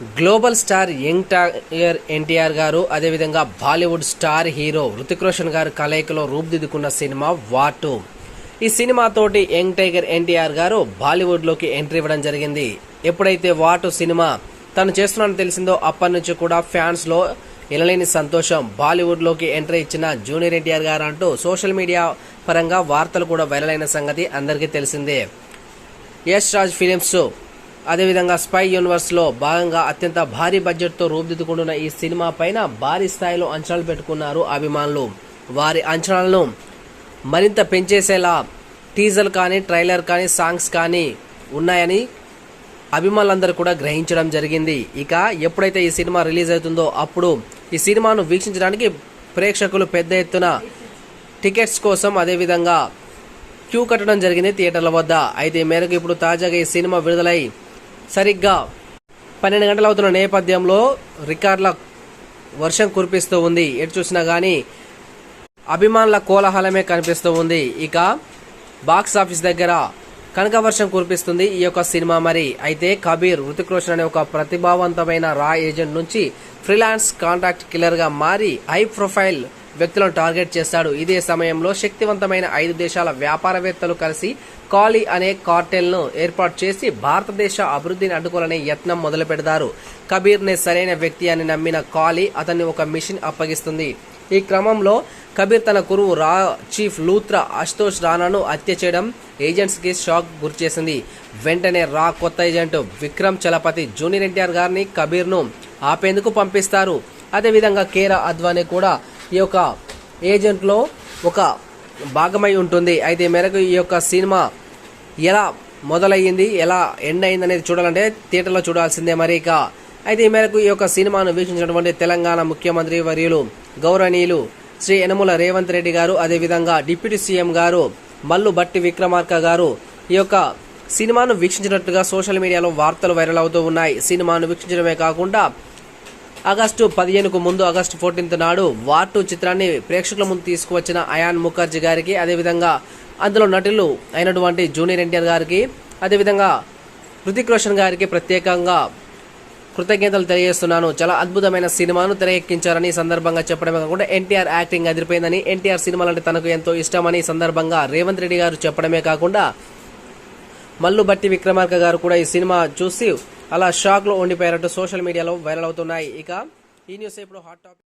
Global star young tiger NTR గారు అదేవిధంగా Bollywood star hero Hrithik Roshan గారు కలయికలో రూపుదిద్దుకున్న సినిమా వాటు ఈ సినిమాతోటి యంగ్ టైగర్ ఎన్టీఆర్ గారు బాలీవుడ్లోకి ఎంట్రీ ఇవ్వడం జరిగింది. ఎప్పుడైతే వాటు సినిమా తను చేస్తున్నానని తెలిసిందో అప్పటి నుంచి కూడా ఫ్యాన్స్లో ఎనలేని సంతోషం. బాలీవుడ్లోకి ఎంట్రీ ఇచ్చిన జూనియర్ ఎన్టీఆర్ గారు అంటూ సోషల్ మీడియా పరంగా వార్తలు కూడా వైరల్ అయిన సంగతి అందరికీ తెలిసిందే. యష్ రాజ్ ఫిలిమ్స్ అదేవిధంగా స్పై యూనివర్స్లో భాగంగా అత్యంత భారీ బడ్జెట్తో రూపుదిద్దుకుంటున్న ఈ సినిమా పైన భారీ స్థాయిలో అంచనాలు పెట్టుకున్నారు అభిమానులు. వారి అంచనాలను మరింత పెంచేసేలా టీజర్ కానీ ట్రైలర్ కానీ సాంగ్స్ కానీ ఉన్నాయని అభిమానులందరూ కూడా గ్రహించడం జరిగింది. ఇక ఎప్పుడైతే ఈ సినిమా రిలీజ్ అవుతుందో అప్పుడు ఈ సినిమాను వీక్షించడానికి ప్రేక్షకులు పెద్ద ఎత్తున టికెట్స్ కోసం అదేవిధంగా క్యూ కట్టడం జరిగింది థియేటర్ల వద్ద. అయితే ఈ మేరకు ఇప్పుడు తాజాగా ఈ సినిమా విడుదలై సరిగ్గా పన్నెండు గంటలు అవుతున్న నేపథ్యంలో రికార్డుల వర్షం కురిపిస్తూ ఉంది. ఎటు చూసినా కానీ అభిమానుల కోలాహలమే కనిపిస్తూ ఉంది. ఇక బాక్స్ ఆఫీస్ దగ్గర కనక వర్షం కురిపిస్తుంది ఈ యొక్క సినిమా మరి. అయితే కబీర్ హృతిక్ రోషన్ అనే ఒక ప్రతిభావంతమైన రా ఏజెంట్ నుంచి ఫ్రీలాన్స్ కాంట్రాక్ట్ కిల్లర్గా మారి హై ప్రొఫైల్ వ్యక్తులను టార్గెట్ చేస్తాడు. ఇదే సమయంలో శక్తివంతమైన ఐదు దేశాల వ్యాపారవేత్తలు కలిసి కాలీ అనే కార్టెల్ను ఏర్పాటు చేసి భారతదేశ అభివృద్ధిని అడ్డుకోవాలనే యత్నం మొదలు పెడతారు. కబీర్ నే సరైన వ్యక్తి అని నమ్మిన కాలీ అతన్ని ఒక మిషన్ అప్పగిస్తుంది. ఈ క్రమంలో కబీర్ తన కురువు రా చీఫ్ లూత్రా అశుతోష్ రానాను హత్య చేయడం ఏజెంట్స్కి షాక్ గురిచేసింది వెంటనే రా కొత్త agent Vikram Chalapathi junior NTR గారిని కబీర్ను ఆపేందుకు పంపిస్తారు. అదేవిధంగా కేరా అద్వానీ కూడా ఈ యొక్క ఏజెంట్లో ఒక భాగమై ఉంటుంది. అయితే మేరకు ఈ యొక్క సినిమా ఎలా మొదలయ్యింది ఎలా ఎండ్ అయింది అనేది చూడాలంటే థియేటర్లో చూడాల్సిందే మరి ఇక. అయితే ఈ మేరకు ఈ యొక్క సినిమాను వీక్షించినటువంటి తెలంగాణ ముఖ్యమంత్రి వర్యులు గౌరవనీయులు శ్రీ యనమల రేవంత్ రెడ్డి గారు అదేవిధంగా డిప్యూటీ సీఎం గారు మల్లు బట్టి విక్రమార్క గారు ఈ యొక్క సినిమాను వీక్షించినట్టుగా సోషల్ మీడియాలో వార్తలు వైరల్ అవుతూ ఉన్నాయి. సినిమాను వీక్షించడమే కాకుండా ఆగస్టు పదిహేనుకు ముందు ఆగస్టు ఫోర్టీన్త్ నాడు వార్ టూ చిత్రాన్ని ప్రేక్షకుల ముందు తీసుకువచ్చిన అయాన్ ముఖర్జీ గారికి అదేవిధంగా అందులో నటులు అయినటువంటి జూనియర్ ఎన్టీఆర్ గారికి అదేవిధంగా హృతిక్ రోషన్ గారికి ప్రత్యేకంగా కృతజ్ఞతలు తెలియజేస్తున్నాను. చాలా అద్భుతమైన సినిమాను తెరకెక్కించారని ఈ సందర్భంగా చెప్పడమే కాకుండా ఎన్టీఆర్ యాక్టింగ్ అదిరిపోయిందని ఎన్టీఆర్ సినిమాలంటే తనకు ఎంతో ఇష్టమని ఈ సందర్భంగా రేవంత్ రెడ్డి గారు చెప్పడమే కాకుండా మల్లు బట్టి విక్రమార్క గారు కూడా ఈ సినిమా చూసి అలా షాక్లో ఉండిపోయారంటూ సోషల్ మీడియాలో వైరల్ అవుతున్నాయి. ఇక ఈ న్యూస్ ఇప్పుడు హాట్ టాపిక్